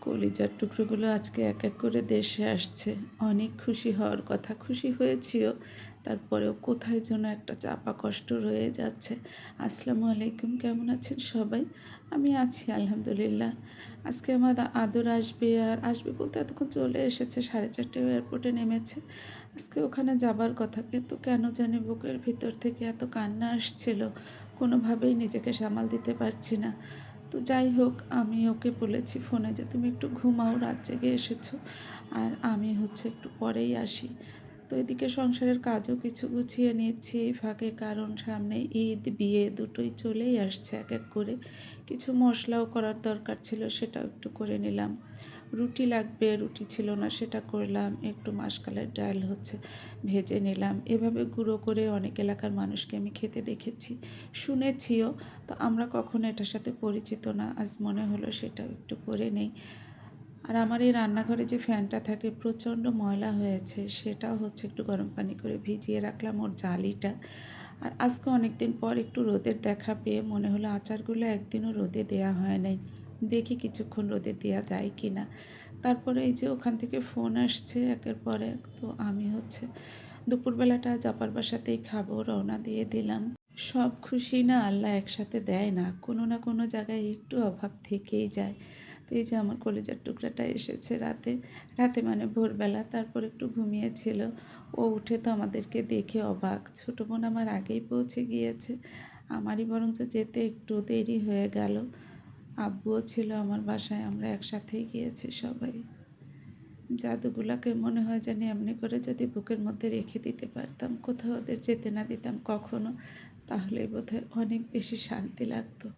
কলিজার টুকরোগুলো আজকে এক এক করে দেশে আসছে। অনেক খুশি হওয়ার কথা, খুশি হয়েছিও। তারপরেও কোথায় যেন একটা চাপা কষ্ট রয়ে যাচ্ছে। আসসালামু আলাইকুম, কেমন আছেন সবাই? আমি আছি, আলহামদুলিল্লাহ। আজকে আমার আদর আসবে আর আসবে বলতে এতক্ষণ চলে এসেছে, সাড়ে চারটে এয়ারপোর্টে নেমেছে। আজকে ওখানে যাবার কথা, কিন্তু কেন জানি বুকের ভিতর থেকে এত কান্না আসছিল। কোনোভাবেই নিজেকে সামাল দিতে পারছি না। তো যাই হোক, আমি ওকে বলেছি ফোনে যে তুমি একটু ঘুমাও, রাত জেগে এসেছ। আর আমি হচ্ছে একটু পরেই আসি। তো এদিকে সংসারের কাজও কিছু গুছিয়ে নিচ্ছি এই ফাঁকে, কারণ সামনে ঈদ, বিয়ে দুটোই চলেই আসছে এক এক করে। কিছু মশলাও করার দরকার ছিল, সেটাও একটু করে নিলাম। রুটি লাগবে, রুটি ছিল না, সেটা করলাম, একটু মাসকালের ডাল হচ্ছে, ভেজে নিলাম। এভাবে গুঁড়ো করে অনেক এলাকার মানুষকে আমি খেতে দেখেছি, শুনেছিও। তো আমরা কখনো এটার সাথে পরিচিত না, আজ মনে হলো সেটাও একটু করে নেই। আর আমার এই রান্নাঘরে যে ফ্যানটা থাকে, প্রচণ্ড ময়লা হয়েছে, সেটাও হচ্ছে একটু গরম পানি করে ভিজিয়ে রাখলাম ওর জালিটা। আর আজকে অনেক দিন পর একটু রোদের দেখা পেয়ে মনে হলো আচারগুলো একদিনও রোদে দেয়া হয় নাই। দেখি কিছুক্ষণ রোদে দেওয়া যায় কি না তারপরে এই যে ওখান থেকে ফোন আসছে একের পর এক। তো আমি হচ্ছে দুপুরবেলাটা জাপার বাসাতেই খাব, রওনা দিয়ে দিলাম। সব খুশি না আল্লাহ একসাথে দেয় না। কোনো না কোনো জায়গায় একটু অভাব থেকেই যায়। তো এই যে আমার কলেজের টুকরাটা এসেছে রাতে। রাতে মানে ভোরবেলা। তারপর একটু ঘুমিয়েছিল। ও উঠে তো আমাদেরকে দেখে অবাক। ছোটো বোন আমার আগেই পৌঁছে গিয়েছে। আমারই বরঞ্চ যেতে একটু দেরি হয়ে গেল। আব্বুও ছিল আমার বাসায়, আমরা একসাথেই গিয়েছি সবাই। জাদুগুলাকে মনে হয় জানি এমনি করে যদি বুকের মধ্যে রেখে দিতে পারতাম, কোথাও ওদের যেতে না দিতাম কখনো তাহলে বোধহয় অনেক বেশি শান্তি লাগতো।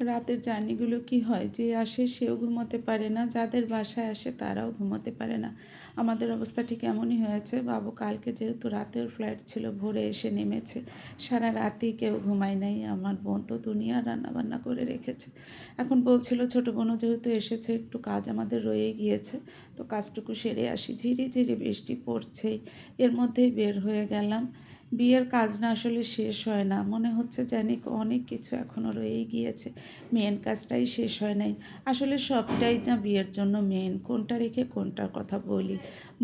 রাতের জার্নিগুলো কি হয়? যে আসে সেও ঘুমোতে পারে না। যাদের বাসায় আসে তারাও ঘুমোতে পারে না। আমাদের অবস্থা ঠিক এমনই হয়েছে। বাবু কালকে যেহেতু রাতের ফ্লাইট ছিল, ভোরে এসে নেমেছে। সারা রাতেই কেউ ঘুমায় নাই। আমার বোন তো দুনিয়া রান্নাবান্না করে রেখেছে। এখন বলছিল, ছোটো বোনও যেহেতু এসেছে, একটু কাজ আমাদের রয়ে গিয়েছে। তো কাজটুকু সেরে আসি। ঝিরি ঝিরি বৃষ্টি পড়ছেই। এর মধ্যেই বের হয়ে গেলাম। বিয়ের কাজ না আসলে শেষ হয় না। মনে হচ্ছে জানি অনেক কিছু এখনও রয়েই গিয়েছে। মেন কাজটাই শেষ হয় নাই। আসলে সবটাই না বিয়ের জন্য মেন কোনটা রেখে কোনটার কথা বলি?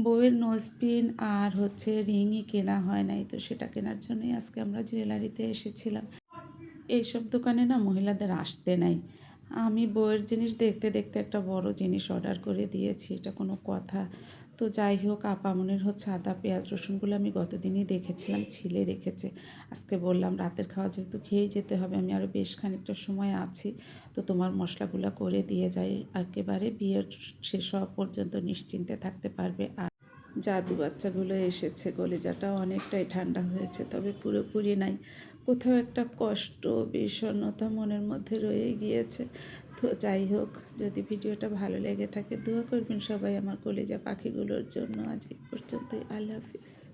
বউয়ের নোজপিন আর হচ্ছে রিংই কেনা হয় নাই, তো সেটা কেনার জন্যই আজকে আমরা জুয়েলারিতে এসেছিলাম। এইসব দোকানে না মহিলাদের আসতে নাই। আমি বইয়ের জিনিস দেখতে দেখতে একটা বড় জিনিস অর্ডার করে দিয়েছি। এটা কোনো কথা। তো যাই হোক আপামনের হচ্ছে আদা, পেঁয়াজ, রসুনগুলো আমি গতদিনই দেখেছিলাম, ছিলে রেখেছে। আজকে বললাম রাতের খাওয়া যেহেতু খেয়েই যেতে হবে, আমি আরও বেশ খানিকটা সময় আছি। তো তোমার মশলাগুলো করে দিয়ে যাই, একেবারে বিয়ের শেষ হওয়া পর্যন্ত নিশ্চিন্তে থাকতে পারবে আর জাদু বাচ্চাগুলো এসেছে কলিজাটা অনেকটাই ঠান্ডা হয়েছে, তবে পুরোপুরি নাই। কোথাও একটা কষ্ট, বিষণ্ণতা মনের মধ্যে রয়ে গিয়েছে। তো যাই হোক, যদি ভিডিওটা ভালো লেগে থাকে, দোয়া করবেন সবাই আমার কলেজা পাখিগুলোর জন্য আজ এই পর্যন্তই। আল্লাহ হাফিজ।